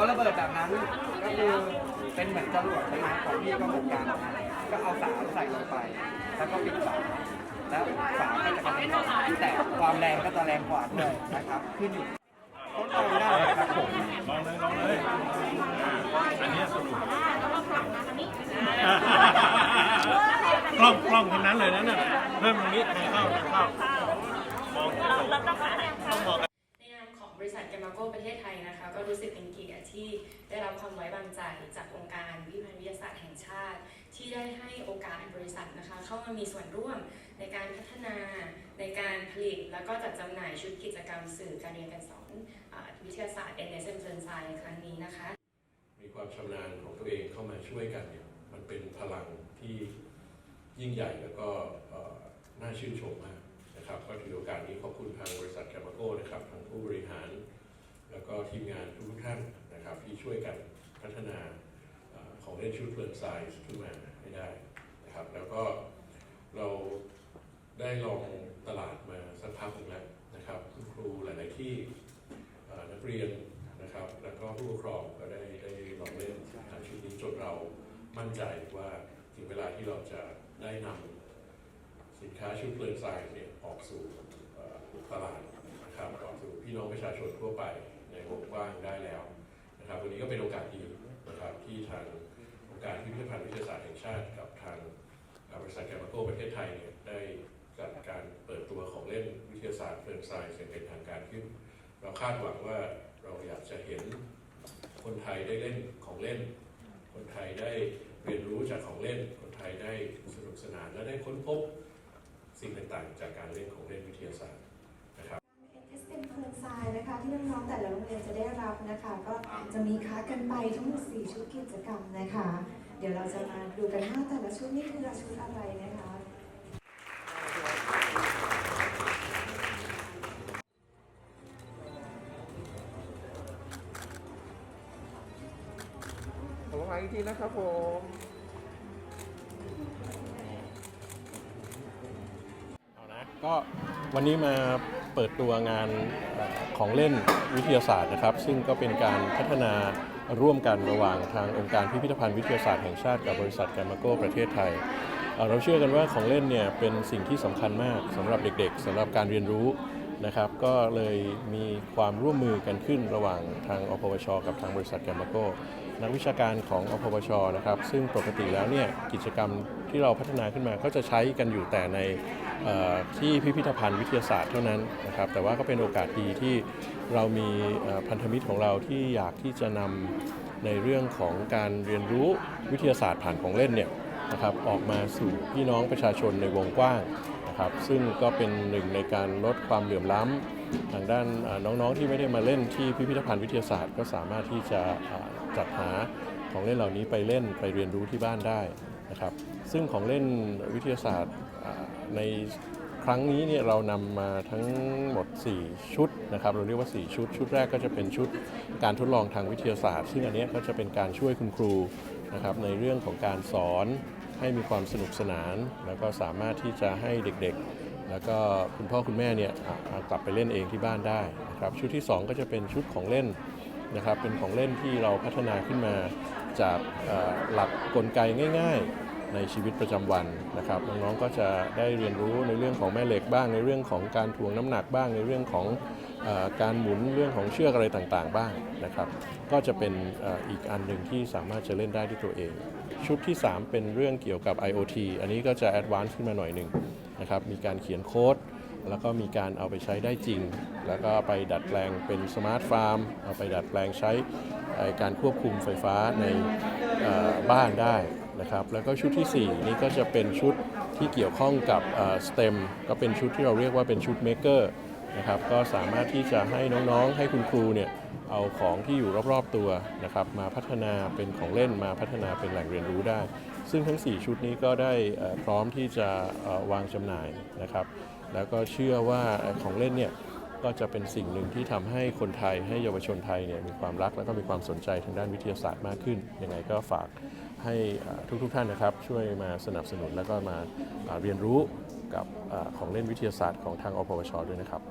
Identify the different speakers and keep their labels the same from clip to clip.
Speaker 1: เขาระเบิดแบบนั้นก็คือเป็นเหมือนจรวดใช่ไหมของพี่ก็เหมือนกันก็เอาสารใส่ลงไป แล้วก็ปิดฝาแล้วฝาก็จะกระเด็นแต่ความแรงก็จะแรงกว่าด้วยนะครับขึ้นอยู่ทดลองได้ครับผม
Speaker 2: ลองเลยลองเลยอันนี้สนุกกล้องกล้องทั้งนั้นเลยนะเนี่ยเริ่มตรงนี้ทงเข้าทงเข้ามองกระจกต้องมอ
Speaker 3: ได้รับความไว้วางใจจากองค์การวิพันธ์วิทยาศาสตร์แห่งชาติ ที่ได้ให้โอกาสบริษัทนะคะ เข้ามามีส่วนร่วมในการพัฒนาในการผลิต แล้วก็จัดจำหน่ายชุดกิจกรรมสื่อการเรียนการสอนอวิทยาศาสตร์ NSM เซนไซในครั้งนี้นะคะ
Speaker 4: มีความชำนาญของตัวเองเข้ามาช่วยกันเนี่ยมันเป็นพลังที่ยิ่งใหญ่แล้วก็น่าชื่นชมมากนะครับก็ถือโอกาสนี้ขอบคุณทางบริษัทแคมโก้นะครับทางผู้บริหาร แล้วก็ทีมงานทุกท่านนะครับที่ช่วยกัน พัฒนาอของเล่นชุดเฟิร์นไซส์ขึ้นมาให้ได้นะครับ แล้วก็เราได้ลองตลาดมาสักพักหนึ่งแล้วนะครับคุณครูหลาย ๆ ที่นักเรียนนะครับ แล้วก็ผู้ปกครองก็ได้ได้ลองเล่นทางชุดนี้จนเรามั่นใจว่าถึงเวลาที่เราจะได้นำสินค้าชุดเปลือนทรายเนี่ยออกสู่ตลาดนะครับออกสู่พี่น้องประชาชนทั่วไปในวงกว้างได้แล้ว นะครับวันนี้ก็เป็นโอกาสดีนะครับที่ทางองค์การพิพิธภัณฑ์วิทยาศาสตร์แห่งชาติกับทางบริษัทแกรมาโกประเทศไทยเนี่ยได้จัดการเปิดตัวของเล่นวิทยาศาสตร์เปลือนทรายอย่างเป็นทางการขึ้น เราคาดหวังว่าเราอยากจะเห็นคนไทยได้เล่นของเล่น คนไทยได้เรียนรู้จากของเล่น คนไทยได้สนุกสนานและได้ค้นพบสิ่งต่างๆ จากการเล่นของเล่นวิทยาศาสตร์นะครับ
Speaker 5: เอสเอ็มเพลินทราย นะคะที่น้องๆแต่ละโรงเรียนจะได้รับนะคะ ก็จะมีค้ากันไปทั้งหมด4ชุดกิจกรรมนะคะ เดี๋ยวเราจะมาดูกันว่าแต่ละชุดนี่คือชุดอะไรนะคะ
Speaker 1: ขอบคุณอีกทีนะครับผม
Speaker 2: เอานะก็วันนี้มา เปิดตัวงานของเล่นวิทยาศาสตร์นะครับ ซึ่งก็เป็นการพัฒนาร่วมกันระหว่างทางองค์การพิพิธภัณฑ์วิทยาศาสตร์แห่งชาติกับบริษัทแกรมาโก้ประเทศไทย เราเชื่อกันว่าของเล่นเนี่ยเป็นสิ่งที่สำคัญมากสำหรับเด็กๆสำหรับการเรียนรู้นะครับ ก็เลยมีความร่วมมือกันขึ้นระหว่างทางอพวช กับทางบริษัทแกรมาโก นักวิชาการของอพวชนะครับ ซึ่งปกติแล้วเนี่ยกิจกรรมที่เราพัฒนาขึ้นมาก็จะใช้กันอยู่แต่ในที่พิพิธภัณฑ์วิทยาศาสตร์เท่านั้นนะครับ แต่ว่าก็เป็นโอกาสดีที่เรามีพันธมิตรของเราที่อยากที่จะนำในเรื่องของการเรียนรู้วิทยาศาสตร์ผ่านของเล่นเนี่ยนะครับออกมาสู่พี่น้องประชาชนในวงกว้างนะครับซึ่งก็เป็นหนึ่งในการลดความเหลื่อมล้ำทางด้านน้องๆที่ไม่ได้มาเล่นที่พิพิธภัณฑ์วิทยาศาสตร์ ก็สามารถที่จะ จัดหาของเล่นเหล่านี้ไปเล่นไปเรียนรู้ที่บ้านได้นะครับซึ่งของเล่นวิทยาศาสตร์ในครั้งนี้เนี่ยเรานำมาทั้งหมด 4 ชุดนะครับเราเรียกว่า 4 ชุด ชุดแรกก็จะเป็นชุดการทดลองทางวิทยาศาสตร์ ซึ่งอันนี้ก็จะเป็นการช่วยคุณครูนะครับในเรื่องของการสอนให้มีความสนุกสนาน แล้วก็สามารถที่จะให้เด็กๆ แล้วก็คุณพ่อคุณแม่เนี่ยกลับไปเล่นเองที่บ้านได้นะครับชุดที่ 2 ก็จะเป็นชุดของเล่น นะครับเป็นของเล่นที่เราพัฒนาขึ้นมาจากหลักกลไกง่าย ๆ ในชีวิตประจำวันนะครับน้องๆก็จะได้เรียนรู้ในเรื่องของแม่เหล็กบ้าง ในเรื่องของการถ่วงน้ำหนักบ้าง ในเรื่องของอการหมุนเรื่องของเชือกอะไรต่างๆ บ้างนะครับ ก็จะเป็นอ่ออีกอันหนึ่งที่สามารถจะเล่นได้ด้วยตัวเอง ชุดที่ 3 เป็นเรื่องเกี่ยวกับ IoT อันนี้ก็จะแอดวานซ์ขึ้นมาหน่อยหนึ่งนะครับมีการเขียนโค้ด แล้วก็มีการเอาไปใช้ได้จริง แล้วก็ไปดัดแปลงเป็นสมาร์ทฟาร์ม เอาไปดัดแปลงใช้การควบคุมไฟฟ้าในบ้านได้นะครับ แล้วก็ชุดทีสี่4 นี่ก็จะเป็นชุดที่เกี่ยวข้องกับสเอ่อ STEM ก็เป็นชุดที่เราเรียกว่าเป็นชุด Maker นะครับ ก็สามารถที่จะให้น้องๆ ให้คุณครูเนี่ยเอาของที่อยู่รอบๆตัวนะครับมาพัฒนาเป็นของเล่นมาพัฒนาเป็นแหล่งเรียนรู้ได้ ซึ่งทั้ง 4 ชุดนี้ก็ได้พร้อมที่จะวางจำหน่ายนะครับ แล้วก็เชื่อว่าของเล่นเนี่ยก็จะเป็นสิ่งหนึ่งที่ทำให้คนไทยให้เยาวชนไทยเนี่ยมีความรักแล้วก็มีความสนใจทางด้านวิทยาศาสตร์มากขึ้น ยังไงก็ฝากให้ทุกๆท่านนะครับ ช่วยมาสนับสนุนแล้วก็มาเรียนรู้กับอของเล่นวิทยาศาสตร์ของทางอพวชด้วยนะครับ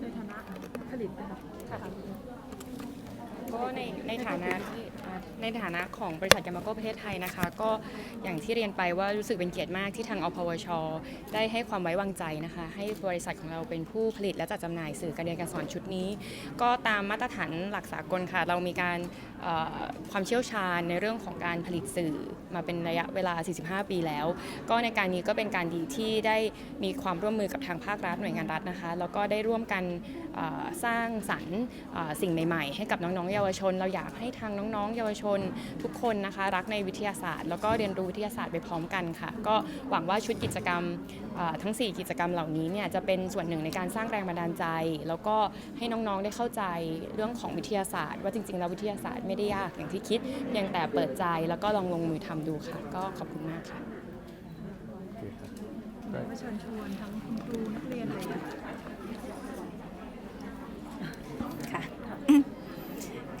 Speaker 6: ในฐานะผลิตนะคะ
Speaker 3: ก็ใน ในฐานะที่ในฐานะของบริษัทยามาโกประเทศไทยนะคะ ก็อย่างที่เรียนไปว่ารู้สึกเป็นเกียรติมากที่ทางอพวช ได้ให้ความไว้วางใจนะคะ ให้บริษัทของเราเป็นผู้ผลิตและจัดจำหน่ายสื่อการเรียนการสอนชุดนี้ ก็ตามมาตรฐานหลักสากลค่ะ เรามีการเอ่อความเชี่ยวชาญในเรื่องของการผลิตสื่อมาเป็นระยะเวลา 45 ปีแล้ว ก็ในการนี้ก็เป็นการดีที่ได้มีความร่วมมือกับทางภาครัฐหน่วยงานรัฐนะคะ แล้วก็ได้ร่วมกันเอ่อสร้างสรรค์เอ่อสิ่งใหม่ ๆ ให้กับน้องๆเยาวชนเราอยากให้ทางน้องๆ เยาวชนทุกคนนะคะ รักในวิทยาศาสตร์ แล้วก็เรียนรู้วิทยาศาสตร์ไปพร้อมกันค่ะ ก็หวังว่าชุดกิจกรรมเอ่อทั้ง 4 กิจกรรมเหล่านี้เนี่ยจะเป็นส่วนหนึ่งในการสร้างแรงบันดาลใจ แล้วก็ให้น้องๆได้เข้าใจเรื่องของวิทยาศาสตร์ ว่าจริงๆแล้ววิทยาศาสตร์ไม่ได้ยากอย่างที่คิดเพียงแต่เปิดใจแล้วก็ลองลงมือทำดูค่ะ ก็ขอบคุณมากค่ะ
Speaker 6: มาเชิญชวนทั้งคุณครูนักเรียนเลยนะคะ
Speaker 7: ค่ะ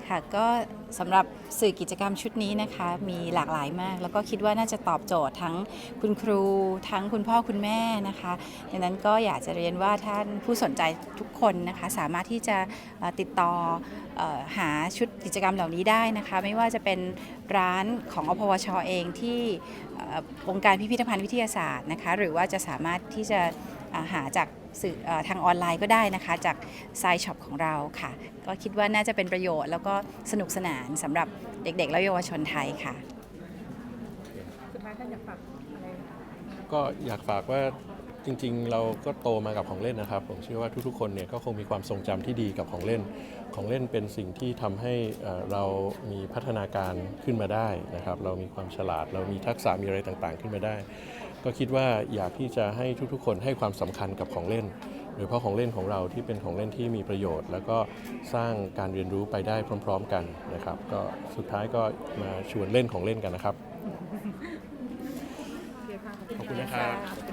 Speaker 7: ค่ะก็สำหรับสื่อกิจกรรมชุดนี้นะคะมีหลากหลายมาก แล้วก็คิดว่าน่าจะตอบโจทย์ทั้งคุณครู ทั้งคุณพ่อคุณแม่นะคะดังนั้นก็อยากจะเรียนว่าท่านผู้สนใจทุกคนนะคะสามารถที่จะติดต่ออหาชุดกิจกรรมเหล่านี้ได้นะคะ ไม่ว่าจะเป็นร้านของอพวชเองที่องค์การพิพิธภัณฑ์วิทยาศาสตร์นะคะหรือว่าจะสามารถที่จะ หาจากสื่อเอ่อทางออนไลน์ก็ได้นะคะ จากไซต์ช็อปของเราค่ะ ก็คิดว่าน่าจะเป็นประโยชน์ แล้วก็สนุกสนานสำหรับเด็กๆ และเยาวชนไทยค่ะ
Speaker 6: สุดท้ายท่านอยากฝากอะไรไหมคะ
Speaker 2: ก็อยากฝากว่าจริงๆ เราก็โตมากับของเล่นนะครับ ผมเชื่อว่าทุกๆ คนเนี่ยก็คงมีความทรงจำที่ดีกับของเล่น ของเล่นเป็นสิ่งที่ทำให้เอ่อเรามีพัฒนาการขึ้นมาได้นะครับ เรามีความฉลาด เรามีทักษะมีอะไรต่างๆ ขึ้นมาได้ ก็คิดว่าอยากที่จะให้ทุกๆ คนให้ความสำคัญกับของเล่นโดยเฉพาะของเล่นของเราที่เป็นของเล่นที่มีประโยชน์ แล้วก็สร้างการเรียนรู้ไปได้พร้อม ๆ กันนะครับ ก็สุดท้ายก็มาชวนเล่นของเล่นกันนะครับ
Speaker 6: โอเคค่ะ
Speaker 2: ขอบคุณนะครับ